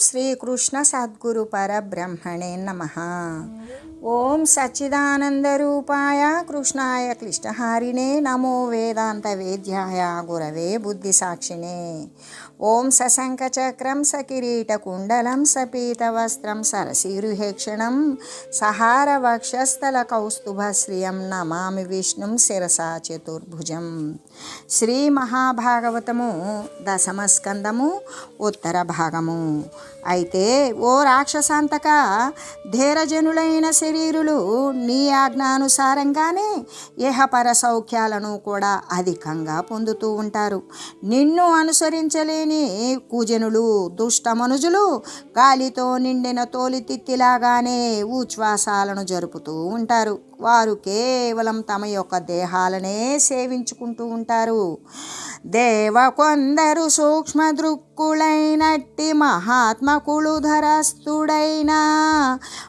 శ్రీకృష్ణ సద్గురు పరబ్రహ్మణే నమ ఓం సచ్చిదానందరూపాయ కృష్ణాయ క్లిష్టహారిణే నమో వేదాంత వేద్యాయ గురవే బుద్ధిసాక్షిణే ఓం సశంఖచక్రం సకిరీటకుండలం సపీతవస్త్రం సరసీరుహేక్షణం సహారవక్షస్థల కౌస్తుభశ్రియం నమామి విష్ణుం శిరసా చతుర్భుజం. శ్రీ మహాభాగవతము దశమస్కందము ఉత్తర భాగము. అయితే ఓ రాక్షసాంతక ధీరజనులైన శరీరులు నీ ఆజ్ఞానుసారంగానే ఏహపర సౌఖ్యాలను కూడా అధికంగా పొందుతూ ఉంటారు. నిన్ను అనుసరించలేని కుజనులు దుష్టమనుజులు గాలితో నిండిన తోలితిత్తిలాగానే ఉచ్ఛ్వాసాలను జరుపుతూ ఉంటారు. వారు కేవలం తమ యొక్క దేహాలనే సేవించుకుంటూ ఉంటారు. దేవ కొందరు సూక్ష్మ దృక్కులైనట్టి మహాత్మకులు ధరస్థుడైన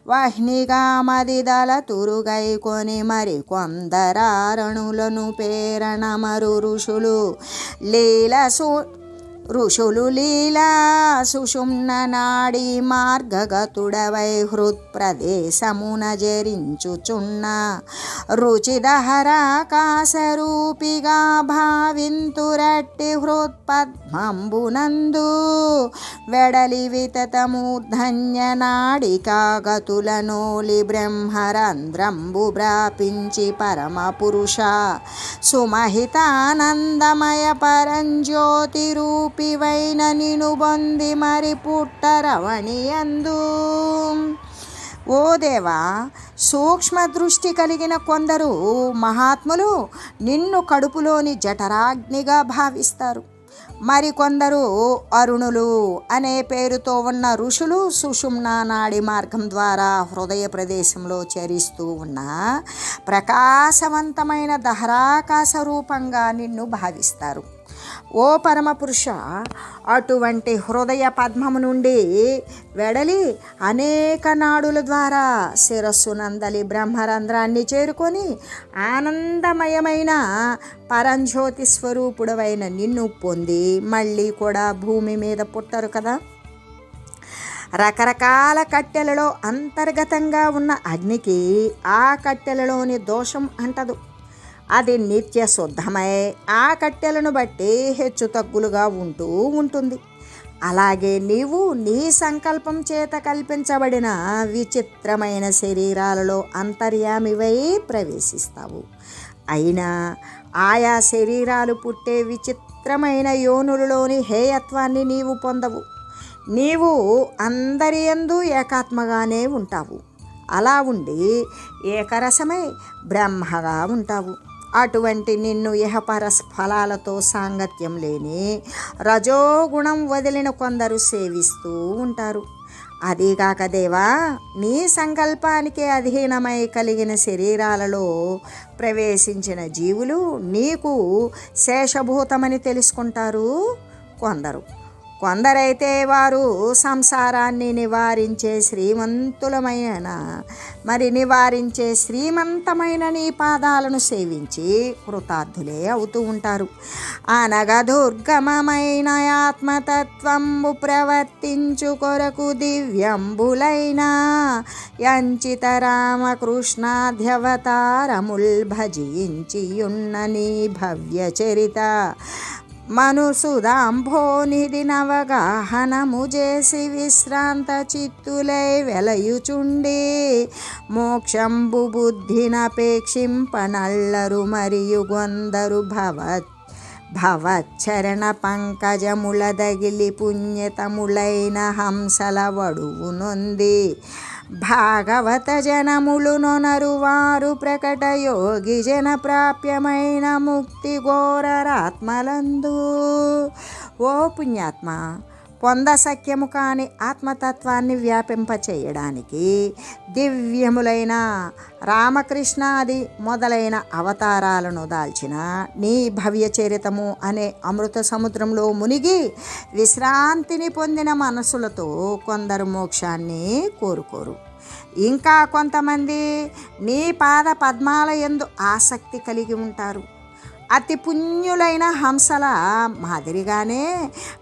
వహ్నిగా మదిదల తురుగై కొని మరి కొందరారణులను పేరణమరు ఋషులు లీల సూ ఋషులు లీలా సుషుమ్న నాడి మార్గగతుడవై హృత్ప్రదేశమున జరించుచున్న. రుచిదహరాకాశరూపిగా భావింతురట్టి హృత్పద్మంబునందు వెడలి వితతమూర్ధన్య నాడికా గతులనోలి బ్రహ్మరంధ్రంబు వ్రాపించి పరమ పురుష సుమహితానందమయ పరంజ్యోతి రూపివైన నిను బొంది మరి పుట్టరవణియందు ఓ దేవా సూక్ష్మ దృష్టి కలిగిన కొందరు మహాత్ములు నిన్ను కడుపులోని జఠరాగ్నిగా భావిస్తారు. మరికొందరు అరుణులు అనే పేరుతో ఉన్న ఋషులు సుషుమ్నా నాడి మార్గం ద్వారా హృదయ ప్రదేశంలో చరిస్తూ ఉన్న ప్రకాశవంతమైన దహరాకాశ రూపంగా నిన్ను భావిస్తారు. ఓ పరమపురుష అటువంటి హృదయ పద్మము నుండి వెడలి అనేక నాడుల ద్వారా శిరస్సు నందలి బ్రహ్మరంధ్రాన్ని చేరుకొని ఆనందమయమైన పరంజ్యోతి స్వరూపుడవైన నిన్ను పొంది మళ్ళీ కూడా భూమి మీద పుట్టరు కదా. రకరకాల కట్టెలలో అంతర్గతంగా ఉన్న అగ్నికి ఆ కట్టెలలోని దోషం అంటదు. అది నిత్య శుద్ధమై. ఆ కట్టెలను బట్టి హెచ్చు తగ్గులుగా ఉంటూ ఉంటుంది. అలాగే నీవు నీ సంకల్పం చేత కల్పించబడిన విచిత్రమైన శరీరాలలో అంతర్యామివై ప్రవేశిస్తావు. అయినా ఆయా శరీరాలు పుట్టే విచిత్రమైన యోనులలోని హేయత్వాన్ని నీవు పొందవు. నీవు అందరి యందు ఏకాత్మగానే ఉంటావు. అలా ఉండి ఏకరసమై బ్రహ్మగా ఉంటావు. అటువంటి నిన్ను ఇహపర ఫలాలతో సాంగత్యం లేని రజోగుణం వదిలిన కొందరు సేవిస్తూ ఉంటారు. అదీగాక దేవా నీ సంకల్పానికి అధీనమై కలిగిన శరీరాలలో ప్రవేశించిన జీవులు నీకు శేషభూతమని తెలుసుకుంటారు కొందరు. కొందరైతే వారు సంసారాన్ని నివారించే శ్రీమంతులమైన మరి నివారించే శ్రీమంతమైన నీ పాదాలను సేవించి కృతార్థులే అవుతూ ఉంటారు. అనగా దుర్గమమైన ఆత్మతత్వంబు ప్రవర్తించు కొరకు దివ్యంబులైన యంచిత రామకృష్ణాధ్యవతారముల్ భజించియున్న నీ భవ్య చరిత మనుసుదాంభోనిధి నవగాహనము చేసి విశ్రాంత చిత్తులై వెలయుచుండి మోక్షంబు బుద్ధినపేక్షింపనల్లరు మరియు కొందరు భవత్ భవచ్చరణ పంకజముల దగిలి పుణ్యతములైన హంసల వడువు నొంది భాగవత జనములు నొనరు వారు ప్రకట యోగి జన ప్రాప్యమైన ముక్తి ఘోరరాత్మలందు ఓ పుణ్యాత్మ పొంద సఖ్యము కాని ఆత్మతత్వాన్ని వ్యాపింపచేయడానికి దివ్యములైన రామకృష్ణాది మొదలైన అవతారాలను దాల్చిన నీ భవ్య చరితము అనే అమృత సముద్రంలో మునిగి విశ్రాంతిని పొందిన మనసులతో కొందరు మోక్షాన్ని కోరుకోరు. ఇంకా కొంతమంది నీ పాద పద్మాల ఎందు ఆసక్తి కలిగి ఉంటారు. అతి పుణ్యులైన హంసల మాదిరిగానే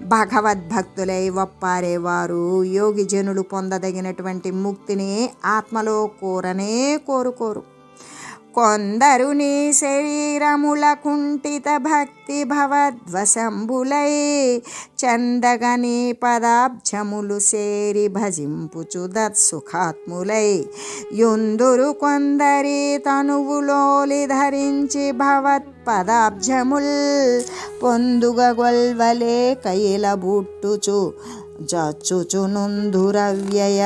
భగవద్భక్తులై ఒప్పారేవారు యోగి జనులు పొందదగినటువంటి ముక్తిని ఆత్మలో కోరనే కోరుకోరు. కొందరు నీ శరీరముల కుంఠిత భక్తి భవద్వశంబులై చందగని పదాబ్జములు సేరి భజింపుచు దత్సుఖాత్ములై. యుందురు కొందరి తనువులోలి ధరించి భవత్ పదాబ్జముల్ పొందుగ గొల్వలే కైల బుట్టుచు జచ్చుచునుందురవ్యయ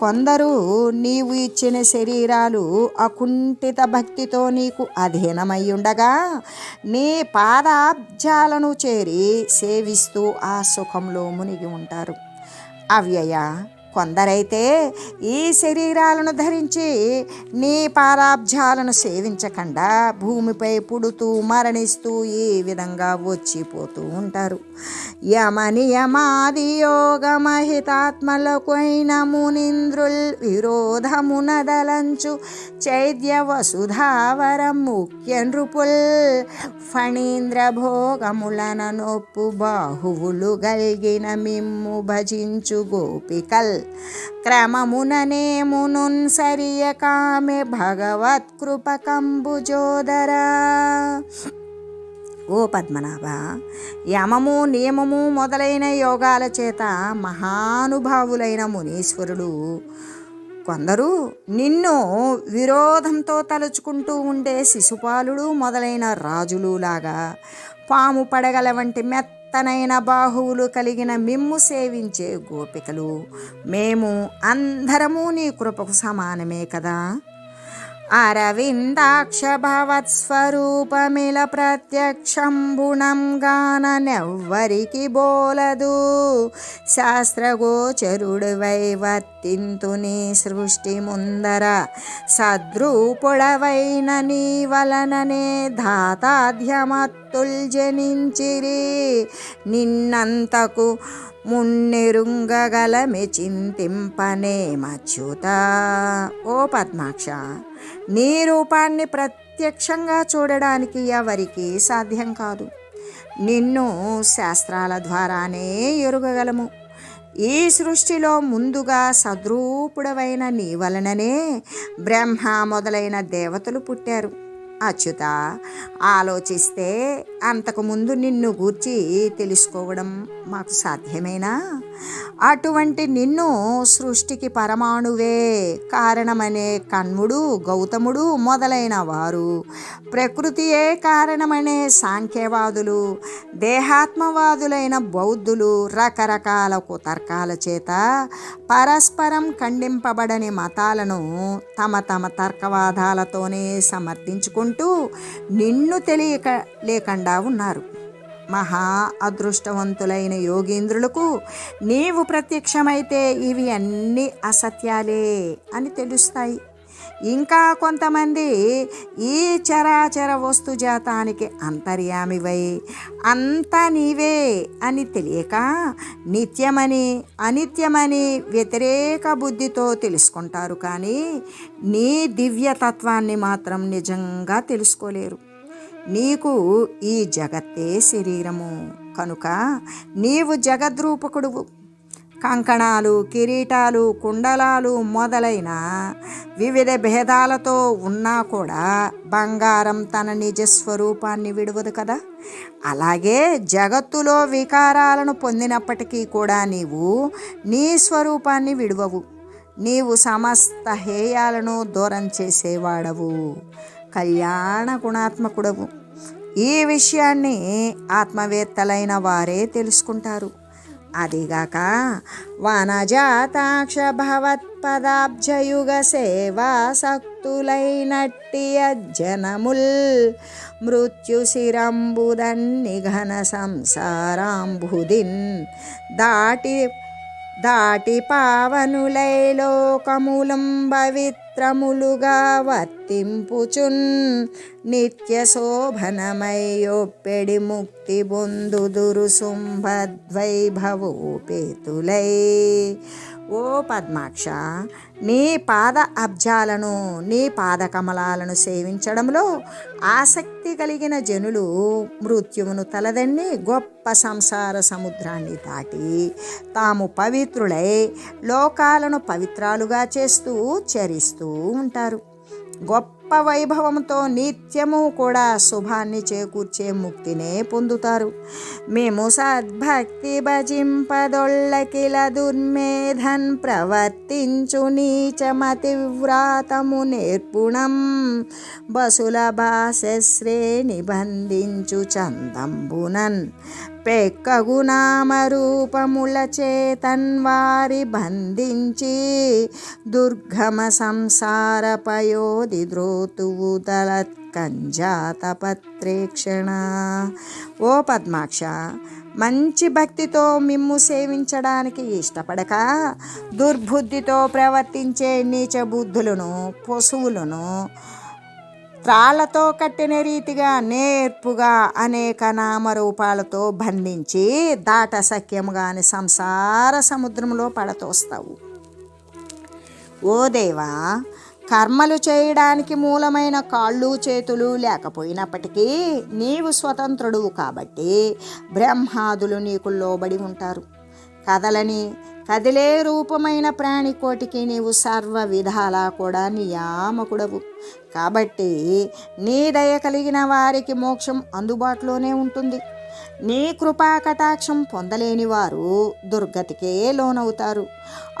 కొందరు నీవు ఇచ్చిన శరీరాలు అకుంఠిత భక్తితో నీకు అధీనమై ఉండగా నీ పాదాబ్జాలను చేరి సేవిస్తూ ఆ సుఖంలో మునిగి ఉంటారు. అవ్యయ కొందరైతే ఈ శరీరాలను ధరించి నీ పారాబ్జాలను సేవించకుండా భూమిపై పుడుతూ మరణిస్తూ ఈ విధంగా వచ్చిపోతూ ఉంటారు. యమని యమాది యోగమహితాత్మలకైన మునింద్రుల్ విరోధమునదలంచు చైద్య వసుధావరం ముఖ్య నృపుల్ ఫణీంద్ర భోగములన నొప్పు బాహువులు గల్గిన మిమ్ము భజించు గోపికల్ క్రమముననే మునున్ సరియ కామె భగవత్ ఓ పద్మనాభ యమము నియమము మొదలైన యోగాల చేత మహానుభావులైన మునీశ్వరుడు కొందరు నిన్ను విరోధంతో తలుచుకుంటూ ఉండే శిశుపాలుడు మొదలైన రాజులు లాగా పాము పడగల వంటి మెత్త తనైన బాహువులు కలిగిన మిమ్ము సేవించే గోపికలు. మేము అందరము నీ కృపకు సమానమే కదా. అరవిందాక్ష భవత్స్వరూపమిల ప్రత్యక్షంబుణం గాననెవ్వరికి బోలదు. శాస్త్రగోచరుడు వైవత్ తింతుని సృష్టి ముందర సద్రూపుడవైన నీ వలననే ధాతాధ్యమత్తుల్ జనించిరి. నిన్నంతకు మున్నెరుంగగలమి చింతింపనే మచ్యుత. ఓ పద్మాక్ష నీ రూపాన్ని ప్రత్యక్షంగా చూడడానికి ఎవరికి సాధ్యం కాదు. నిన్ను శాస్త్రాల ద్వారానే ఎరుగగలము. ఈ సృష్టిలో ముందుగా సద్రూపుడవైన నీ వలననే బ్రహ్మ మొదలైన దేవతలు పుట్టారు. అచ్యుత ఆలోచిస్తే అంతకుముందు నిన్ను గూర్చి తెలుసుకోవడం మాకు సాధ్యమేనా? అటువంటి నిన్ను సృష్టికి పరమాణువే కారణమనే కన్ముడు గౌతముడు మొదలైన వారు. ప్రకృతియే కారణమనే సాంఖ్యవాదులు దేహాత్మవాదులైన బౌద్ధులు రకరకాల కుతర్కాల చేత పరస్పరం ఖండింపబడని మతాలను తమ తమ తర్కవాదాలతోనే సమర్థించుకుంటూ నిన్ను తెలియక లేకుండా ఉన్నారు. మహా అదృష్టవంతులైన యోగీంద్రులకు నీవు ప్రత్యక్షమైతే ఇవి అన్ని అసత్యాలే అని తెలుస్తాయి. ఇంకా కొంతమంది ఈ చరాచర వస్తు జాతానికి అంతర్యామివై అంతా నీవే అని తెలియక నిత్యమని అనిత్యమని వ్యతిరేక బుద్ధితో తెలుసుకుంటారు కానీ నీ దివ్యతత్వాన్ని మాత్రం నిజంగా తెలుసుకోలేరు. నీకు ఈ జగత్తే శరీరము. కనుక నీవు జగద్రూపకుడువు. కంకణాలు కిరీటాలు కుండలాలు మొదలైన వివిధ భేదాలతో ఉన్నా కూడా బంగారం తన నిజ స్వరూపాన్ని విడవదు కదా? అలాగే జగత్తులో వికారాలను పొందినప్పటికీ కూడా నీవు నీ స్వరూపాన్ని విడవవు. నీవు సమస్త హేయాలను దూరం చేసేవాడవు. కళ్యాణ గుణాత్మకుడవు ఈ విషయాన్ని ఆత్మవేత్తలైన వారే తెలుసుకుంటారు. అదిగాక వనజాతాక్ష భవత్పదాబ్జయుగ సేవా సక్తులైనట్టి అజ్జనముల్ మృత్యుశిరంబుదన్ని ఘన సంసారాంబుదిన్ దాటి దాటి పావనులై లోకములం భవిత్ వర్తి వర్తింపుచున్ నిత్య శోభనమయ్యొప్పెడి ముక్తి బొందుదురు శుంభద్వైభవోపేతులై ఓ పద్మాక్ష నీ పాద అబ్జాలను నీ పాద కమలాలను సేవించడంలో ఆసక్తి కలిగిన జనులు మృత్యువును తలదన్ని గొప్ప సంసార సముద్రాన్ని దాటి తాము పవిత్రులై లోకాలను పవిత్రాలుగా చేస్తూ చరిస్తూ ఉంటారు. గొప్ప వైభవంతో నిత్యము కూడా శుభాన్ని చేకూర్చే ముక్తినే పొందుతారు. మేము సద్భక్తి భజింపదొళ్ళకిల దుర్మేధన్ ప్రవర్తించు నీచమతివ్రాతము నేర్పుణం బసుల భాష శ్రేణి బంధించు చందంబునన్ పెక్కగునామరూపముల చేతన్వారి బంధించి దుర్గమ సంసార పయోధి ద్రోతువు కంజాత పత్రేక్షణ. ఓ పద్మాక్ష మంచి భక్తితో మిమ్ము సేవించడానికి ఇష్టపడక దుర్బుద్ధితో ప్రవర్తించే నీచ బుద్ధులను పశువులను త్రాళ్ళతో కట్టిన రీతిగా నేర్పుగా అనేక నామరూపాలతో బంధించి దాట సఖ్యముగాని సంసార సముద్రంలో పడతోస్తావు. ఓ దేవా కర్మలు చేయడానికి మూలమైన కాళ్ళు చేతులు లేకపోయినప్పటికీ నీవు స్వతంత్రుడు కాబట్టి బ్రహ్మాదులు నీకు లోబడి ఉంటారు. కదలని కదిలే రూపమైన ప్రాణికోటికి నీవు సర్వ విధాలా కూడా నియామకుడవు. కాబట్టి నీ దయ కలిగిన వారికి మోక్షం అందుబాటులోనే ఉంటుంది. నీ కృపా కటాక్షం పొందలేని వారు దుర్గతికే లోనవుతారు.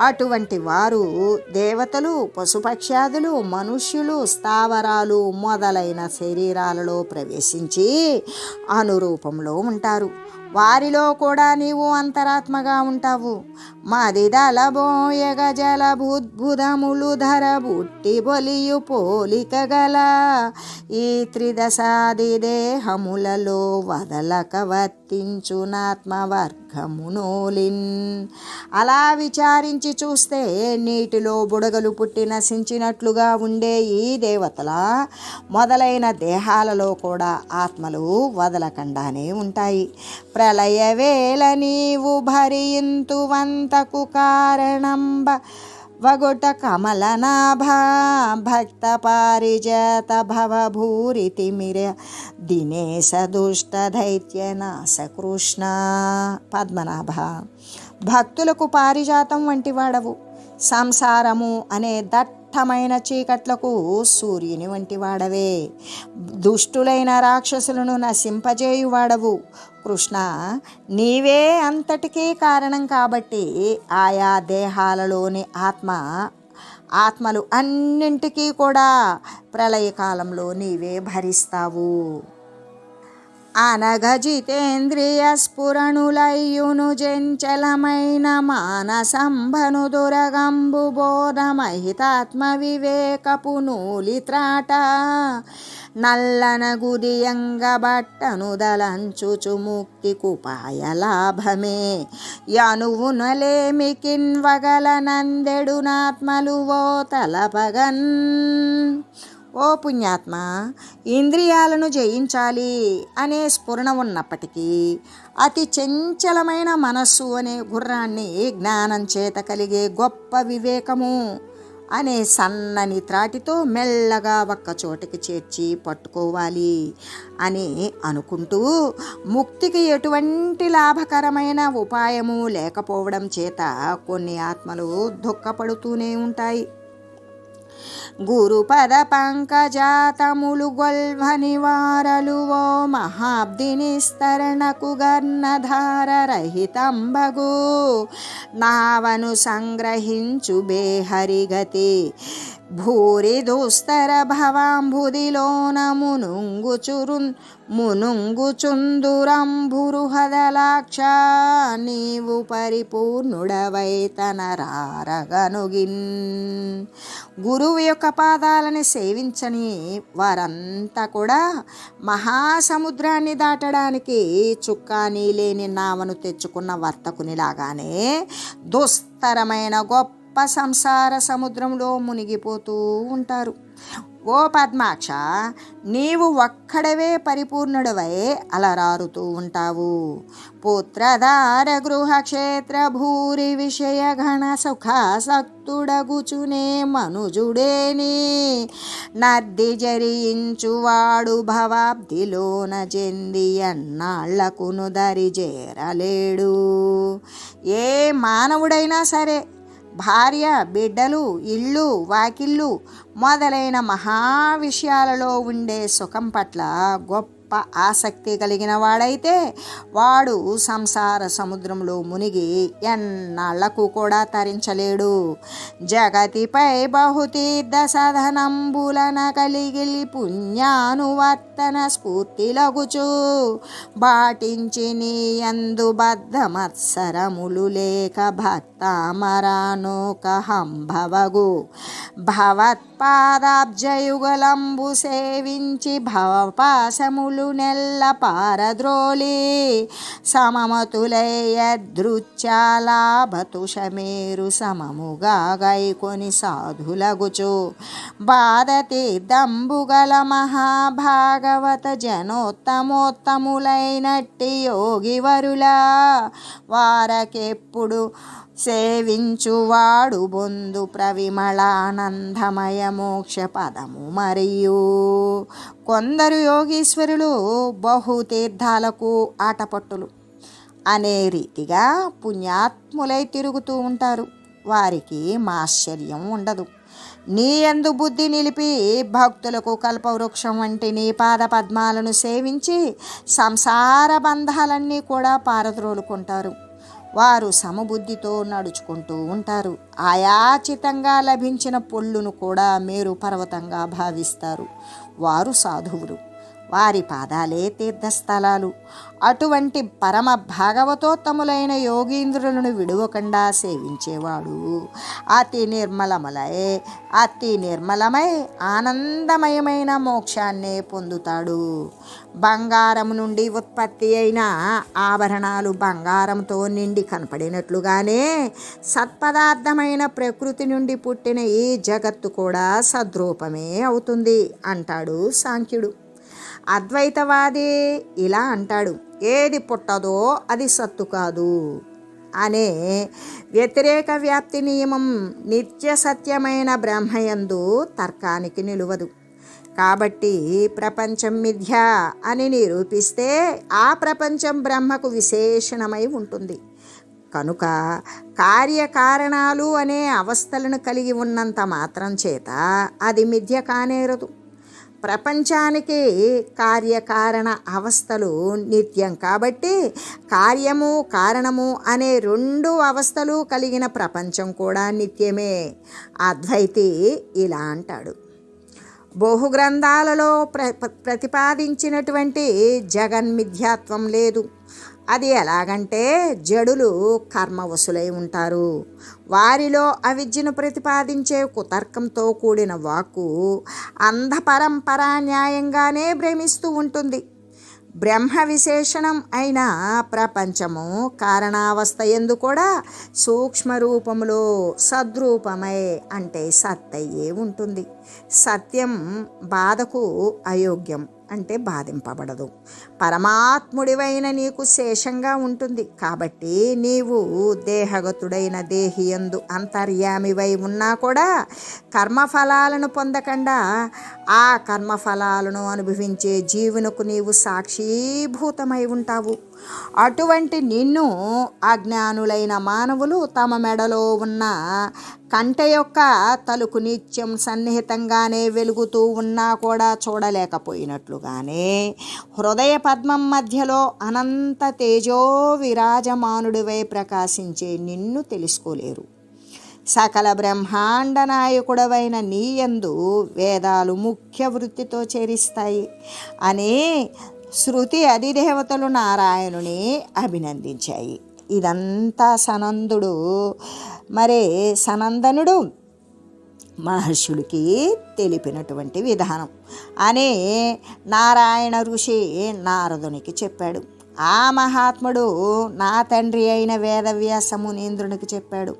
అటువంటి వారు దేవతలు పశుపక్ష్యాదులు మనుష్యులు స్థావరాలు మొదలైన శరీరాలలో ప్రవేశించి అనురూపంలో ఉంటారు. వారిలో కూడా నీవు అంతరాత్మగా ఉంటావు. మదిదల బోయగ జల బుద్భుదములు ధర బుట్టి బొలియు పోలిక గల ఈ త్రిదశాది దేహములలో వదలక వర్తించునాత్మవర్గమునోలిన్. అలా విచారించి చూస్తే నీటిలో బుడగలు పుట్టి నశించినట్లుగా ఉండే ఈ దేవతల మొదలైన దేహాలలో కూడా ఆత్మలు వదలకుండానే ఉంటాయి. ప్రళయవేళ నీవు భరింతు వంతకు కారణంబ. వగుట కమలనాభ భక్త పారిజాత భవభూరి తిమిర దినేశ దుష్ట దైత్యనాశ కృష్ణ. పద్మనాభ. భక్తులకు పారిజాతం వంటి వాడవు. సంసారము అనే దట్టమైన చీకట్లకు సూర్యుని వంటి వాడవే. దుష్టులైన రాక్షసులను నశింపజేయువాడవు. కృష్ణ నీవే అంతటికీ కారణం కాబట్టి ఆయా దేహాలలోని ఆత్మ ఆత్మలు అన్నింటికీ కూడా ప్రళయకాలంలో నీవే భరిస్తావు. అనగజితేంద్రియ స్ఫురణులయ్యును జంచలమైన మానసంభను దురగంబు బోధమహితాత్మ వివేకపు నూలిత్రాట. నల్లన గుదియంగ బట్టను దలంచుచు ముక్తి కుపాయ లాభమే యనువునలేమికిన్ వగల నందెడునాత్మలు ఓ తలపగన్. ఓ పుణ్యాత్మ ఇంద్రియాలను జయించాలి అనే స్ఫురణ ఉన్నప్పటికీ అతి చంచలమైన మనస్సు అనే గుర్రాన్ని జ్ఞానం చేత కలిగే గొప్ప వివేకము అనే సన్నని త్రాటితో మెల్లగా ఒక్క చోటికి చేర్చి పట్టుకోవాలి అని అనుకుంటూ ముక్తికి ఎటువంటి లాభకరమైన ఉపాయము లేకపోవడం చేత కొన్ని ఆత్మలు దుఃఖపడుతూనే ఉంటాయి. గురుపద పంకజాతములు గొల్వని వారలు ఓ మహాబ్దినిస్తరణకు గర్ణధార రహితంబగు. నావను సంగ్రహించు బేహరిగతి. భూరి దుస్తర భవాంబుదిలోన మునుంగుచురున్ మునుంగుచుందురంభురుహదలాక్ష నీవు పరిపూర్ణుడవై గురువు యొక్క పాదాలని సేవించని వారంతా కూడా మహాసముద్రాన్ని దాటడానికి చుక్కానీ లేని నావను తెచ్చుకున్న వర్తకునిలాగానే దుస్తరమైన గొప్ప సంసార సముద్రంలో మునిగిపోతూ ఉంటారు. ఓ పద్మాక్ష నీవు ఒక్కడవే పరిపూర్ణుడవై అలరారుతూ ఉంటావు. పుత్రధార గృహక్షేత్ర భూరి విషయ ఘన సుఖాసక్తుడగుచునే మనుజుడేని నద్ది జరించువాడు భవాబ్దిలోన చెంది అన్నాళ్ళకును దరి చేరలేడు ఏ మానవుడైనా సరే భార్య బిడ్డలు ఇళ్ళు వాకిళ్ళు మొదలైన మహా విషయాలలో ఉండే సుఖం పట్ల గొప్ప ఆసక్తి కలిగిన వాడైతే వాడు సంసార సముద్రంలో మునిగి ఎన్నాళ్ళకు కూడా తరించలేడు. జగతిపై బహుతీర్థ సాధనంబులన కలిగి పుణ్యానువర్తన స్ఫూర్తిలగుచు బాటించి నీ యందు బద్ధమత్సరములు లేక భక్తామరానోక హంభవగు. పాదాబ్జయుగలంబు సేవించి భవపాశములు నెల్ల పారద్రోలి సమమతులయ్యదృచ్చాలాభతుషమేరు సమముగా గైకొని సాధులగుచు. బాధతీర్థంబుగల మహాభాగవత జనోత్తమోత్తములైనట్టి యోగివరులా వారకెప్పుడు సేవించువాడు బొందు ప్రవిమళానందమయ మోక్ష పదము మరియు. కొందరు యోగీశ్వరులు బహుతీర్థాలకు ఆటపట్టులు. అనే రీతిగా పుణ్యాత్ములై తిరుగుతూ ఉంటారు. వారికి మాశ్చర్యం ఉండదు. నీ ఎందు బుద్ధి నిలిపి భక్తులకు కల్పవృక్షం వంటి నీ పాద పద్మాలను సేవించి సంసార బంధాలన్నీ కూడా పారద్రోలుకుంటారు. వారు సమబుద్ధితో నడుచుకుంటూ ఉంటారు. ఆయాచితంగా లభించిన పొల్లును కూడా మేరు పర్వతంగా భావిస్తారు. వారు సాధువులు. వారి పాదాలే తీర్థస్థలాలు. అటువంటి పరమ భాగవతోత్తములైన యోగీంద్రులను విడువకుండా సేవించేవాడు. అతి నిర్మలములై అతి నిర్మలమై ఆనందమయమైన మోక్షాన్నే పొందుతాడు. బంగారం నుండి ఉత్పత్తి అయిన ఆభరణాలు బంగారంతో నిండి కనపడినట్లుగానే సత్పదార్థమైన ప్రకృతి నుండి పుట్టిన ఈ జగత్తు కూడా సద్రూపమే అవుతుంది అంటాడు సాంఖ్యుడు. అద్వైతవాది ఇలా అంటాడు ఏది పుట్టదో అది సత్తు కాదు అనే వ్యతిరేక వ్యాప్తి నియమం నిత్య సత్యమైన బ్రహ్మయందు తర్కానికి నిలువదు. కాబట్టి ప్రపంచం మిథ్య అని నిరూపిస్తే ఆ ప్రపంచం బ్రహ్మకు విశేషణమై ఉంటుంది. కనుక కార్యకారణాలు అనే అవస్థలను కలిగి ఉన్నంత మాత్రం చేత అది మిథ్య కానేరదు. ప్రపంచానికి కార్యకారణ అవస్థలు నిత్యం. కాబట్టి కార్యము కారణము అనే రెండు అవస్థలు కలిగిన ప్రపంచం కూడా నిత్యమే. అద్వైతి ఇలా అంటాడు. బహుగ్రంథాలలో ప్ర ప్రతిపాదించినటువంటి జగన్మిథ్యాత్వం లేదు. అది ఎలాగంటే జడులు కర్మవశులై ఉంటారు. వారిలో అవిద్యను ప్రతిపాదించే కుతర్కంతో కూడిన వాక్కు అంధపరంపరా న్యాయంగానే భ్రమిస్తూ ఉంటుంది. బ్రహ్మ విశేషణం అయిన ప్రపంచము కారణావస్థ ఎందు కూడా సూక్ష్మ రూపములో సద్రూపమై అంటే సత్తయ్యే ఉంటుంది. సత్యం బాధకు అయోగ్యం. అంటే బాధింపబడదు. పరమాత్ముడివైన నీకు శేషంగా ఉంటుంది. కాబట్టి నీవు దేహగతుడైన దేహియందు అంతర్యామివై ఉన్నా కూడా కర్మఫలాలను పొందకుండా ఆ కర్మఫలాలను అనుభవించే జీవునకు నీవు సాక్షీభూతమై ఉంటావు. అటువంటి నిన్ను అజ్ఞానులైన మానవులు తమ మెడలో ఉన్న కంట యొక్క తలుకు నిత్యం సన్నిహితంగానే వెలుగుతూ ఉన్నా కూడా చూడలేకపోయినట్లుగానే హృదయ పద్మం మధ్యలో అనంత తేజో విరాజమానుడివై ప్రకాశించే నిన్ను తెలుసుకోలేరు. సకల బ్రహ్మాండ నాయకుడవైన నీయందు వేదాలు ముఖ్య వృత్తితో చేరిస్తాయి. అనే శృతి అధిదేవతలు నారాయణుని అభినందించాయి. ఇదంతా సనందుడు. మరే సనందనుడు? మహర్షులకి తెలిపినటువంటి విధానం. అనే నారాయణ ఋషి నారదునికి చెప్పాడు. ఆ మహాత్ముడు నా తండ్రి అయిన వేదవ్యాస మునీంద్రునికి చెప్పాడు.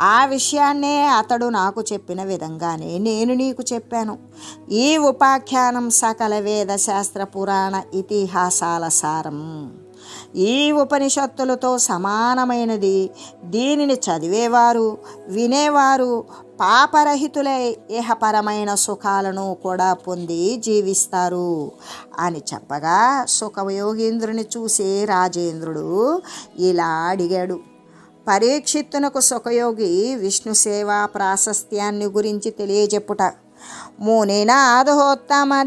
ఆ విషయాన్నే అతడు నాకు చెప్పిన విధంగానే నేను నీకు చెప్పాను. ఈ ఉపాఖ్యానం సకల వేద శాస్త్ర పురాణ ఇతిహాసాల సారం. ఈ ఉపనిషత్తులతో సమానమైనది. దీనిని చదివేవారు వినేవారు పాపరహితులై ఏహపరమైన సుఖాలను కూడా పొంది జీవిస్తారు. అని చెప్పగా సుఖయోగీంద్రుని చూసి రాజేంద్రుడు ఇలా అడిగాడు. పరీక్షిత్తునకు సుఖయోగి విష్ణు సేవా ప్రాశస్త్యాన్ని గురించి తెలియజెప్పుట. మునినాథోత్తమ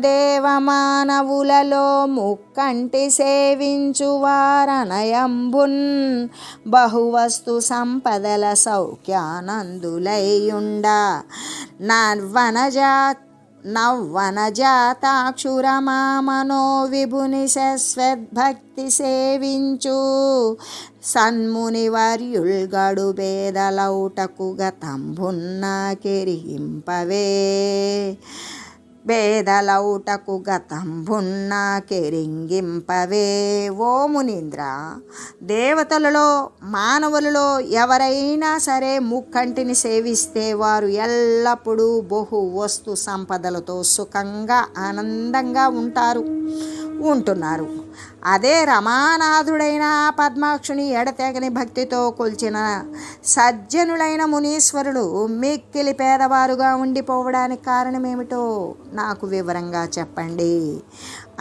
మానవులలో ముక్కంటి సేవించువారనయంబున్ బహువస్తు సంపదల సౌఖ్యానందులైయుండ. నర్వనజా నవ్వనజాతాక్షురమా మనో విభుని శశ్వద్భక్తి సేవించు సన్మునివర్యుల్గడు వర్యుల్గడు బేదలౌటకు కెరిగింపవే బేదలౌటకు గతంబున్నా కెరింగింపవే. ఓ మునీంద్ర దేవతలలో మానవులలో ఎవరైనా సరే ముక్కంటిని సేవిస్తే వారు ఎల్లప్పుడూ బహు వస్తు సంపదలతో సుఖంగా ఆనందంగా ఉంటారు ఉంటున్నారు. అదే రమానాథుడైన పద్మాక్షుని ఎడతెగని భక్తితో కొల్చిన సజ్జనులైన మునీశ్వరుడు మిక్కిలి పేదవారుగా ఉండిపోవడానికి కారణమేమిటో నాకు వివరంగా చెప్పండి.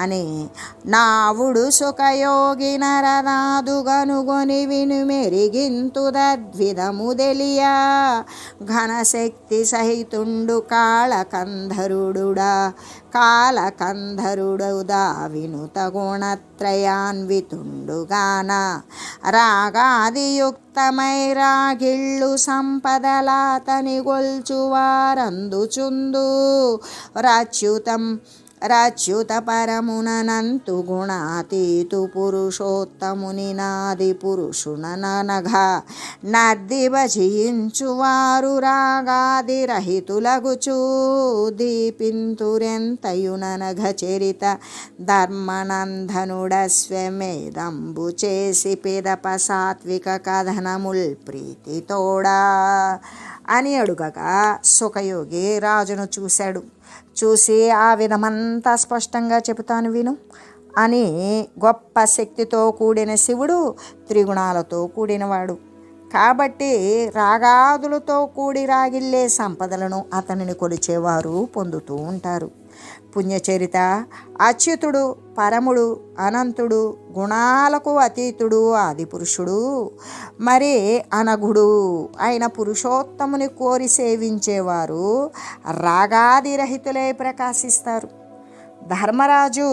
అని. నావుడు సుఖయోగి నరనాదుగనుగొని విను మెరిగింతు దద్విధము తెలియా. ఘనశక్తి సహితుండు కాళకంధరుడుడా. కాలకంధరుడుదా వినుత గుణత్రయాన్వితుండుగాన రాగాదియుక్తమై రాగిళ్ళు సంపదలాతని గొల్చువారందుచుందు రాచ్యుతం రచ్యుత పరమునంతు గుణాతీతు పురుషోత్తముని నాది పురుషుననఘ నద్ది వారు రాగాది రహితులగుచూ దీపింతురెంతయుననఘ చరిత ధర్మనందనుడస్వమేదంబు చేసి పిదప సాత్విక కథనముల్ ప్రీతితోడా అని అడుగగా సుఖయోగి రాజును చూశాడు. చూసి ఆ విధమంతా స్పష్టంగా చెబుతాను విను అని గొప్ప శక్తితో కూడిన శివుడు త్రిగుణాలతో కూడినవాడు. కాబట్టి రాగాదులతో కూడి రాగిల్లే సంపదలను అతనిని కొలిచేవారు పొందుతూ ఉంటారు. పుణ్యచరిత అచ్యుతుడు పరముడు అనంతుడు గుణాలకు అతీతుడు ఆది పురుషుడు మరి అనగుడు ఆయన పురుషోత్తముని కోరి సేవించేవారు రాగాదిరహితులై ప్రకాశిస్తారు. ధర్మరాజు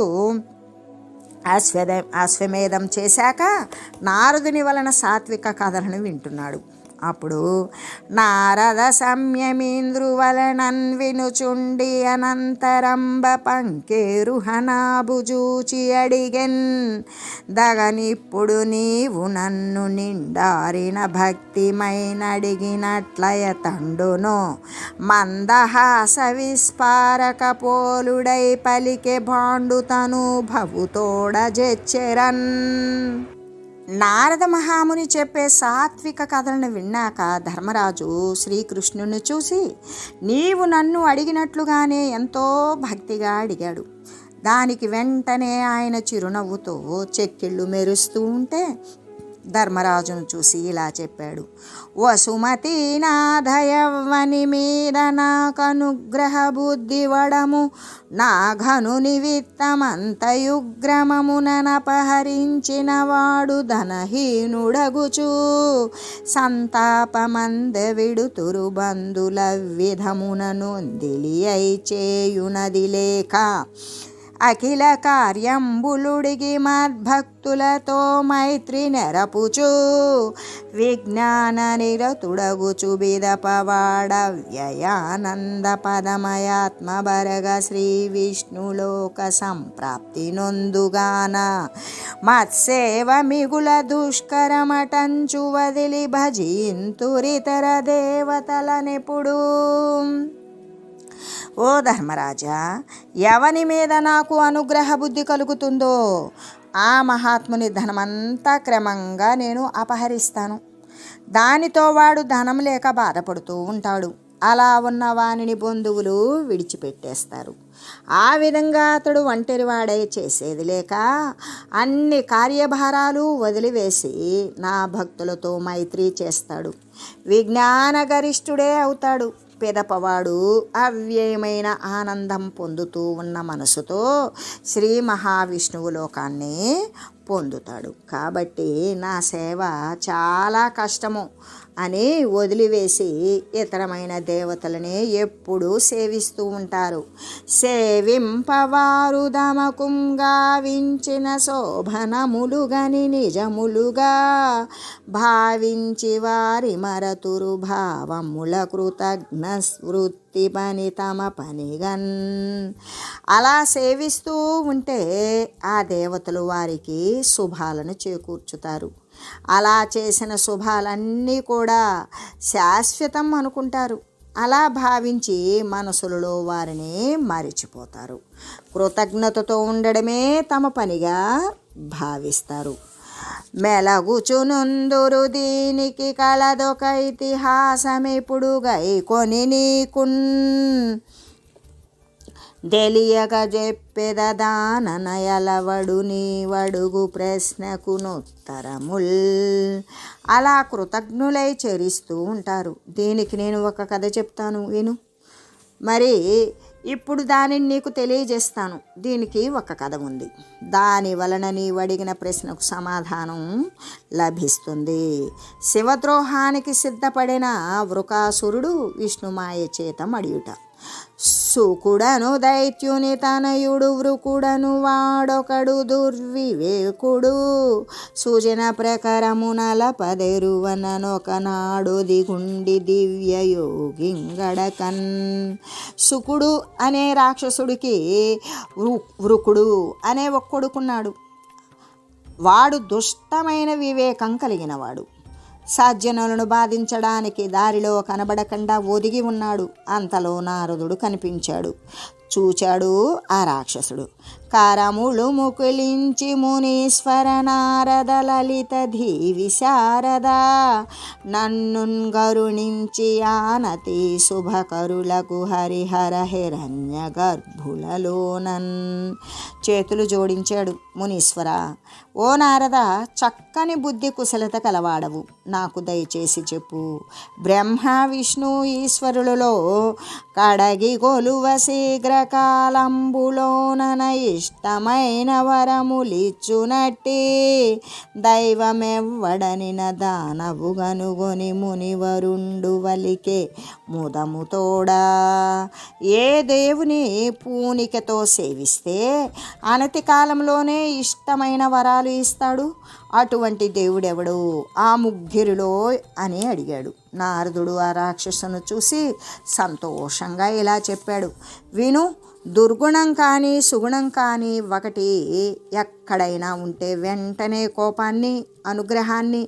అశ్వద అశ్వమేధం చేశాక నారదుని వలన సాత్విక కథలను వింటున్నాడు. అప్పుడు నారద సంయమీంద్రు వలనన్ వినుచుండి అనంతరంబ పంకేరుహనాభుజూచి అడిగెన్ దగనిప్పుడు నీవు నన్ను నిండారిన భక్తిమైనడిగినట్లయ తండును. మందహాస విస్పారక పోలుడై పలికె భాండుతను భవుతోడ జెచ్చెరన్. నారద మహాముని చెప్పే సాత్విక కథలను విన్నాక ధర్మరాజు శ్రీకృష్ణుని చూసి నీవు నన్ను అడిగినట్లుగానే ఎంతో భక్తిగా అడిగాడు. దానికి వెంటనే ఆయన చిరునవ్వుతో చెక్కిళ్ళు మెరుస్తూ ఉంటే ధర్మరాజును చూసి ఇలా చెప్పాడు. వసుమతి నాధయవ్వని మీద నాకనుగ్రహ బుద్ధి వడము నా ఘనుని విత్తమంతయుగ్రమముననపహరించిన వాడు ధనహీనుడగుచూ. సంతాపమంద విడుతురు బంధుల విధమునను దిలియై చేయునది లేక అఖిల కార్యంబులుడిగి మద్భక్తులతో మైత్రి నెరపుచు విజ్ఞాన నిరతుడగుచు బిదపవాడ వ్యయానంద పదమయాత్మ బరగ శ్రీ విష్ణులోక సంప్రాప్తి నొందుగాన. మత్సేవ మిగుల దుష్కరమటంచు వదిలి దేవతల దేవతలనెప్పుడు ఓ ధర్మరాజా ఎవని మీద నాకు అనుగ్రహ బుద్ధి కలుగుతుందో ఆ మహాత్ముని ధనమంతా క్రమంగా నేను అపహరిస్తాను. దానితో వాడు ధనం లేక బాధపడుతూ ఉంటాడు. అలా ఉన్న వానిని బంధువులు విడిచిపెట్టేస్తారు. ఆ విధంగా అతడు ఒంటరివాడై చేసేది లేక అన్ని కార్యభారాలు వదిలివేసి నా భక్తులతో మైత్రి చేస్తాడు. విజ్ఞాన గరిష్ఠుడే అవుతాడు. పెదపవాడు అవ్యయమైన ఆనందం పొందుతూ ఉన్న మనసుతో శ్రీ మహావిష్ణువు లోకాన్ని పొందుతాడు. కాబట్టి నా సేవ చాలా కష్టము. అని వదిలివేసి ఇతరమైన దేవతలని ఎప్పుడూ సేవిస్తూ ఉంటారు. సేవింపవారు దమకుం గావించిన శోభనములుగని నిజములుగా భావించి వారి మరతురు భావముల కృతజ్ఞ వృత్తి పని తమ పనిగన్. అలా సేవిస్తూ ఉంటే ఆ దేవతలు వారికి శుభాలను చేకూర్చుతారు. అలా చేసిన శుభాలన్నీ కూడా శాశ్వతం అనుకుంటారు. అలా భావించి మనసులలో వారిని మరిచిపోతారు. కృతజ్ఞతతో ఉండడమే తమ పనిగా భావిస్తారు. మెలగుచునుందురు దీనికి కలదొక ఇతిహాసమిప్పుడు గైకొని నీకున్ తెలియక చెప్పెదదానయలవడు నీవడుగు ప్రశ్నకునొత్తరముల్ అలా కృతజ్ఞులై చరిస్తూ ఉంటారు. దీనికి నేను ఒక కథ చెప్తాను విను. మరి ఇప్పుడు దానిని నీకు తెలియజేస్తాను. దీనికి ఒక కథ ఉంది. దాని వలన నీవు అడిగిన ప్రశ్నకు సమాధానం లభిస్తుంది. శివద్రోహానికి సిద్ధపడిన వృకాసురుడు విష్ణుమాయ చేత మడియుట. సుకుడను దైత్యుని తనయుడు వృకుడను వాడొకడు దుర్వివేకుడు. సూచన ప్రకారమునల పదెరువననొకనాడు దిగుండి దివ్య యోగింగడకన్ సుకుడు అనే రాక్షసుడికి వృ- వృకుడు అనే ఒక్కొడుకున్నాడు. వాడు దుష్టమైన వివేకం కలిగినవాడు. సాధ్యనులను బాధించడానికి దారిలో కనబడకుండా ఒదిగి ఉన్నాడు. అంతలో నారదుడు కనిపించాడు. చూచాడు ఆ రాక్షసుడు. కారములు ముకులించి మునీశ్వర నారద లలిత ధీవి శారద నన్నున్ గరుణించి ఆనతి శుభకరులకు హరిహర హిరణ్య గర్భులలోనన్ చేతులు జోడించాడు మునీశ్వర. ఓ నారద చక్కని బుద్ధి కుశలత కలవాడవు. నాకు దయచేసి చెప్పు. బ్రహ్మ విష్ణు ఈశ్వరులలో కడగి గొలువ శీఘ్రకాలంబులోనన ఇష్టమైన వరములిచ్చునట్టి దైవమెవ్వడనిన దానవు గనుగొని మునివరుండు వలికే ముదముతోడా ఏ దేవుని పూనికతో సేవిస్తే అనతి కాలంలోనే ఇష్టమైన వరాలు ఇస్తాడు. అటువంటి దేవుడెవడు? ఆ ముగ్గురిలో అని అడిగాడు. నారదుడు ఆ రాక్షసును చూసి సంతోషంగా ఇలా చెప్పాడు. విను దుర్గుణం కానీ సుగుణం కానీ ఒకటి ఎక్కడైనా ఉంటే వెంటనే కోపాన్ని అనుగ్రహాన్ని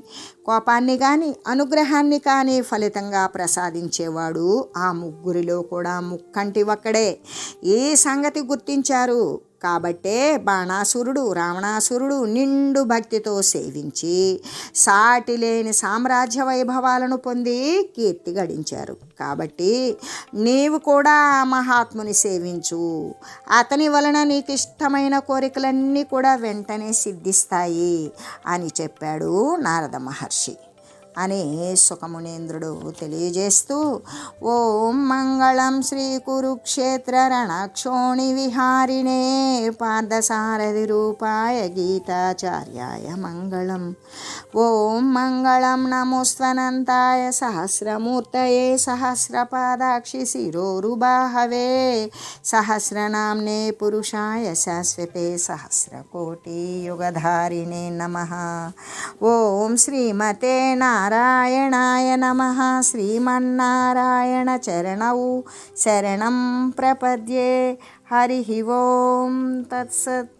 కోపాన్ని కానీ అనుగ్రహాన్ని కానీ ఫలితంగా ప్రసాదించేవాడు ఆ ముగ్గురిలో కూడా ముక్కంటి ఒక్కడే. ఈ సంగతి గుర్తించారు. కాబట్టే బాణాసురుడు రావణాసురుడు నిండు భక్తితో సేవించి సాటి లేని సామ్రాజ్య వైభవాలను పొంది కీర్తి గడించారు. కాబట్టి నీవు కూడా ఆ మహాత్ముని సేవించు. అతని వలన నీకు ఇష్టమైన కోరికలన్నీ కూడా వెంటనే సిద్ధిస్తాయి అని చెప్పాడు నారద మహర్షి. అని సుఖమునేంద్రుడు తెలియజేస్తూ ఓం మంగళం శ్రీ కురుక్షేత్ర రణక్షోణి విహారిణే పార్థసారథి రూపాయ గీతాచార్యాయ మంగళం. ఓం మంగళం నమోస్వనంతాయ సహస్రమూర్తయే సహస్రపాదాక్షి శిరోరుబాహవే సహస్రనామ్నే పురుషాయ శాశ్వతే సహస్రకోటి యుగధారిణే నమ. ఓం శ్రీమతే నా నారాయణాయ నమ. శ్రీమన్నారాయణ చరణౌ. శరణం ప్రపద్యే. హరి ఓం తత్సత్.